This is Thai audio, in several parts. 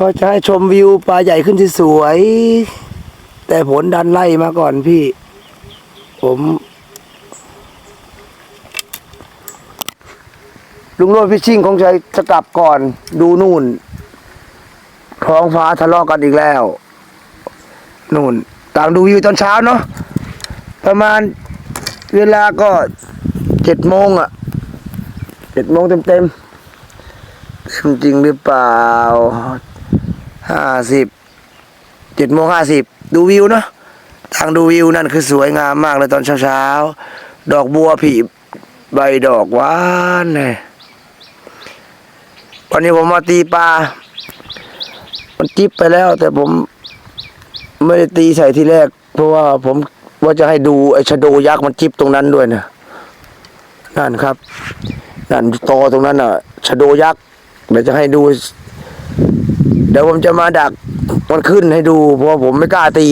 ก็จะให้ชมวิวปลาใหญ่ขึ้นที่สวย แต่ผลดันไล่มาก่อนพี่ ผมลุงโรดพิชชิ่งคงจะจะกลับก่อนดูนู่นท้องฟ้าทะเลาะกันอีกแล้ว นู่นต่างดูวิวตอนเช้าเนาะประมาณเวลาก็เจ็ดโมงอะเจ็ดโมงเต็มเต็มๆจริงหรือเปล่า ห้าสิบเจ็ดโมงห้าสิบดูวิวเนาะทางดูวิวนั่นคือสวยงามมากเลยตอนเช้าๆ ดอกบัวผีใบดอกหวานเลยวันนี้ผมมาตีปลา มันจิบไปแล้ว แต่ผมไม่ได้ตีใส่ทีแรก เพราะว่าผมว่าจะให้ดูไอ้ชะโดยักษ์มันจิบตรงนั้นด้วยนะนั่นครับ นั่นตอตรงนั้นอะชะโดยักษ์เดี๋ยวจะให้ดู เดี๋ยวผมจะมาดักมันขึ้นให้ดู เพราะว่าผมไม่กล้าตี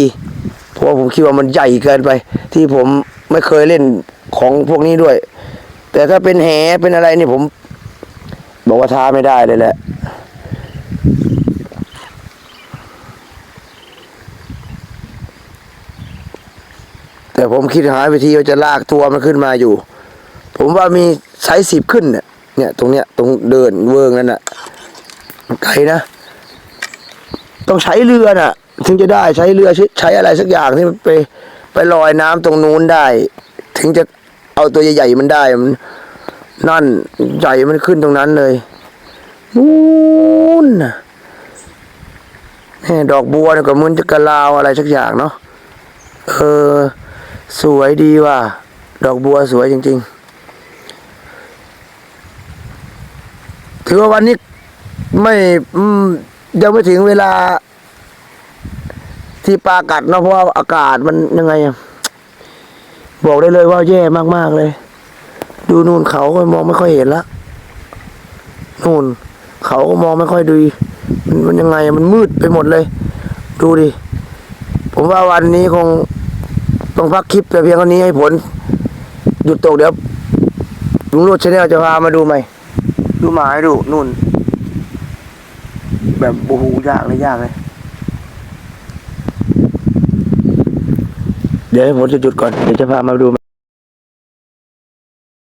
เพราะผมคิดว่ามันใหญ่เกินไป ที่ผมไม่เคยเล่นของพวกนี้ด้วย แต่ถ้าเป็นแหเป็นอะไรนี่ผม บอกว่าท้าไม่ได้เลยแหละแต่ผมคิดหาวิธีว่าจะลากตัวมันขึ้นมาอยู่ ผมว่ามีไซส์สิบขึ้นเนี่ยเนี่ยตรงเนี้ยตรงเดินเวิงนั่นน่ะไกลนะ ต้องใช้เรือน่ะ ถึงจะได้ใช้เรือใช้อะไรสักอย่างที่มันไปไปลอยน้ำตรงนู้นได้ ถึงจะเอาตัวใหญ่ๆมันได้มันนั่นใหญ่มันขึ้นตรงนั้นเลยนู้นน่ะนี่ดอกบัวก็เหมันจะกระลาวอะไรสักอย่างเนาะเออ สวยดีว่ะ ดอกบัวสวยจริง ๆ ถือว่าวันนี้ไม่อืม ยังไม่ถึงเวลา ที่ปลากัดเนาะเพราะว่าอากาศมันยังไง บอกได้เลยว่าแย่มากๆเลย ดูนู่นเขาก็มองไม่ค่อยเห็นละนู่น เขาก็มองไม่ค่อยดีมันมันยังไงมันมืดไปหมดเลย ดูดิ ผมว่าวันนี้คงต้องพักคลิปแต่เพียงเท่านี้ให้ผล หยุดตกเดี๋ยวลุงโรดชาแนลจะพามาดูไหมดูหมาให้ดูนู่น แบบโอ้โหยากเลยยากเลย เดี๋ยวให้ผมจะจุดก่อน เดี๋ยวจะพามาดู